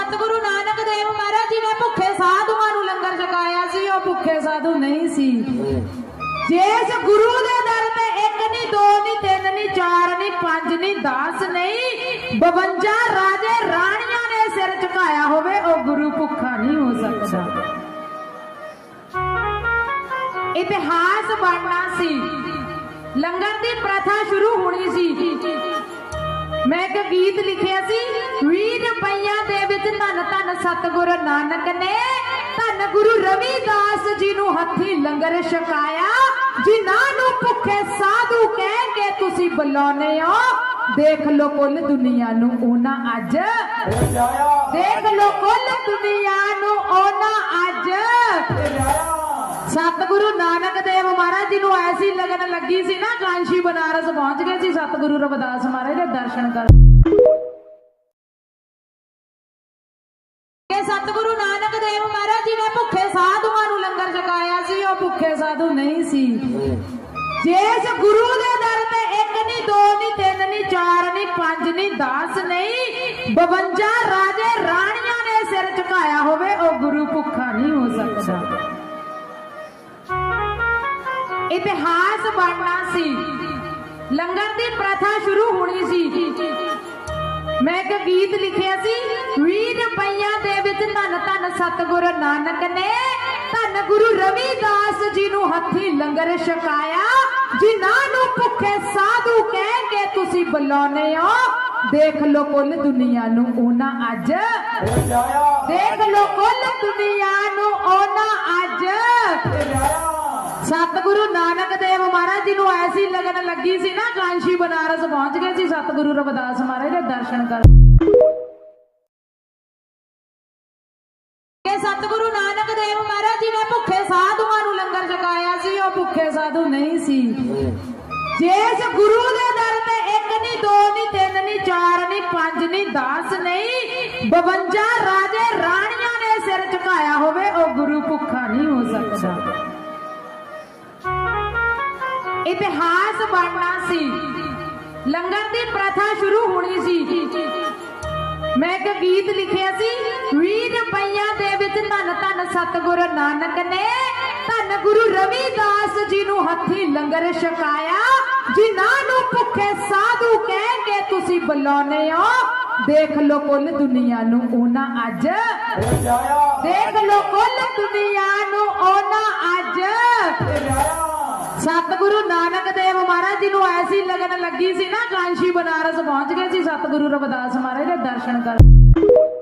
ਸਤਿਗੁਰੂ ਨਾਨਕ ਦੇਵ ਮਹਾਰਾਜ ਜੀ ਨੇ ਭੁੱਖੇ ਸਾਧੂਆਂ ਨੂੰ ਲੰਗਰ ਛਕਾਇਆ ਸੀ, ਉਹ ਭੁੱਖੇ ਸਾਧੂ ਨਹੀਂ ਸੀ। ਜਿਸ ਗੁਰੂ ਦੇ ਦਰ ਤੇ ਇੱਕ ਨਹੀਂ ਦੋ ਨਹੀਂ ਤਿੰਨ ਨਹੀਂ ਚਾਰ ਨਹੀਂ ਪੰਜ ਨਹੀਂ 10 ਨਹੀਂ 52 ਰਾਜੇ ਰਾਣੀਆਂ ਨੇ ਸਿਰ ਝੁਕਾਇਆ ਹੋਵੇ, ਉਹ ਗੁਰੂ ਭੁੱਖਾ ਨਹੀਂ ਹੋ ਸਕਦਾ। ਇਤਿਹਾਸ ਬਣਨਾ ਸੀ। ਲੰਗਰ ਦੀ ਪ੍ਰਥਾ ਸ਼ੁਰੂ ਹੋਣੀ ਸੀ। ਮੈਂ ਇੱਕ ਗੀਤ ਲਿਖਿਆ ਸੀ ਸਤਿਗੁਰ ਨਾਨਕ ਨੇ ਧੰਨ ਗੁਰੂ ਰਵਿਦਾਸ ਜੀ ਨੂੰ ਹੱਥੀ ਲੰਗਰ ਛਕਾਇਆ, ਜਿਨ੍ਹਾਂ ਨੂੰ ਭੁੱਖੇ ਸਾਧੂ ਕਹਿ ਕੇ ਤੁਸੀਂ ਬੁਲਾਉਨੇ ਹੋ। ਦੇਖ ਲੋ ਕੁੱਲ ਦੁਨੀਆ ਨੂੰ ਉਹਨਾਂ ਅੱਜ। ਦੇਖ ਲੋ ਕੁੱਲ ਦੁਨੀਆ ਨੂੰ ਉਹਨਾਂ ਅੱਜ। ਸਤਿਗੁਰੂ ਨਾਨਕ ਦੇਵ ਮਹਾਰਾਜ ਜੀ ਨੂੰ ਐਸੀ ਲਗਨ ਲੱਗੀ ਸੀ ਨਾ, ਕਾਂਸ਼ੀ ਬਨਾਰਸ ਪਹੁੰਚ ਗਏ ਸੀ। ਸਤਿਗੁਰੂ ਰਵਿਦਾਸ ਮਹਾਰਾਜ ਦੇ ਦਰਸ਼ਨ ਕਰ ਸਾਧੂ ਨਹੀਂ ਸੀ। ਜਿਸ ਗੁਰੂ ਦੇ ਦਰ ਤੇ ਇੱਕ ਨਹੀਂ ਦੋ ਨਹੀਂ ਤਿੰਨ ਨਹੀਂ ਚਾਰ ਨਹੀਂ ਪੰਜ ਨਹੀਂ 10 ਨਹੀਂ 52 ਰਾਜੇ ਰਾਣੀਆਂ ਨੇ ਸਿਰ ਝੁਕਾਇਆ ਹੋਵੇ, ਉਹ ਗੁਰੂ ਭੁੱਖਾ ਨਹੀਂ ਹੋ ਸਕਦਾ। ਇਤਿਹਾਸ ਬਣਨਾ ਸੀ। ਲੰਗਰ ਦੀ ਪ੍ਰਥਾ ਸ਼ੁਰੂ ਹੋਣੀ ਸੀ। ਮੈਂ ਇੱਕ ਗੀਤ ਲਿਖਿਆ ਸੀ 20 ਰੁਪਈਆਂ ਦੇ ਵਿੱਚ ਧੰਨ ਧੰਨ ਸਤਿਗੁਰ ਨਾਨਕ ਨੇ ਧੰਨ ਗੁਰੂ ਰਵਿਦਾਸ ਜੀ ਨੂੰ ਹੱਥੀ ਲੰਗਰ ਛਕਾਇਆ, ਜਿਨ੍ਹਾਂ ਨੂੰ ਭੁੱਖੇ ਸਾਧੂ ਕਹਿ ਕੇ ਤੁਸੀਂ ਬੁਲਾਉਨੇ ਹੋ। ਦੇਖ ਲੋ ਕੁੱਲ ਦੁਨੀਆ ਨੂੰ ਉਹਨਾਂ ਅੱਜ। ਦੇਖ ਲੋ ਕੁੱਲ ਦੁਨੀਆ ਨੂੰ ਉਹਨਾਂ ਅੱਜ। ਸਤਿਗੁਰੂ ਨਾਨਕ ਦੇਵ ਮਹਾਰਾਜ ਜੀ ਨੂੰ ਐਸੀ ਲਗਨ ਲੱਗੀ ਸੀ ਨਾ, ਕਾਂਸ਼ੀ ਬਨਾਰਸ ਪਹੁੰਚ ਗਏ ਸੀ ਸਤਿਗੁਰੂ ਰਵਿਦਾਸ ਮਹਾਰਾਜ ਦੇ ਦਰਸ਼ਨ ਕਰ ਸਤਿਗੁਰੂ ਨਾਨਕ ਭੁੱਖੇ ਸਾਧੂਆਂ ਨੂੰ ਲੰਗਰ ਛਕਾਇਆ ਸੀ, ਉਹ ਭੁੱਖੇ ਸਾਧੂ ਨਹੀਂ ਸੀ। ਜਿਸ ਗੁਰੂ ਦੇ ਦਰ ਤੇ ਇੱਕ ਨਹੀਂ ਦੋ ਨਹੀਂ ਤਿੰਨ ਨਹੀਂ ਚਾਰ ਨਹੀਂ ਪੰਜ ਨਹੀਂ 10 ਨਹੀਂ 52 ਰਾਜੇ ਰਾਣੀਆਂ ਨੇ ਸਿਰ ਝੁਕਾਇਆ ਹੋਵੇ, ਉਹ ਗੁਰੂ ਭੁੱਖਾ ਨਹੀਂ ਹੋ ਸਕਦਾ। ਇਤਿਹਾਸ ਬਣਨਾ ਸੀ। ਲੰਗਰ ਦੀ ਪ੍ਰਥਾ ਸ਼ੁਰੂ ਹੋਣੀ ਸੀ। ਮੈਂ ਇੱਕ ਗੀਤ ਲਿਖਿਆ ਸੀ ਸਤਿਗੁਰ ਨਾਨਕ ਨੇ ਧੰਨ ਗੁਰੂ ਰਵਿਦਾਸ ਜੀ ਨੂੰ ਹੱਥੀ ਲੰਗਰ ਛਕਾਇਆ, ਜਿਨ੍ਹਾਂ ਨੂੰ ਭੁੱਖੇ ਸਾਧੂ ਕਹਿ ਕੇ ਤੁਸੀਂ ਬੁਲਾਉਨੇ ਹੋ। ਦੇਖ ਲੋ ਕੁੱਲ ਦੁਨੀਆ ਨੂੰ ਉਹਨਾਂ ਅੱਜ। ਦੇਖ ਲੋ ਕੁੱਲ ਦੁਨੀਆ ਨੂੰ ਉਹਨਾਂ ਅੱਜ। ਸਤਿਗੁਰੂ ਨਾਨਕ ਦੇਵ ਮਹਾਰਾਜ ਜੀ ਨੂੰ ਐਸੀ ਲਗਨ ਲੱਗੀ ਸੀ ਨਾ, ਕਾਂਸ਼ੀ ਬਨਾਰਸ ਪਹੁੰਚ ਗਏ ਸੀ। ਸਤਿਗੁਰੂ ਰਵਿਦਾਸ ਮਹਾਰਾਜ ਦੇ ਦਰਸ਼ਨ ਕਰ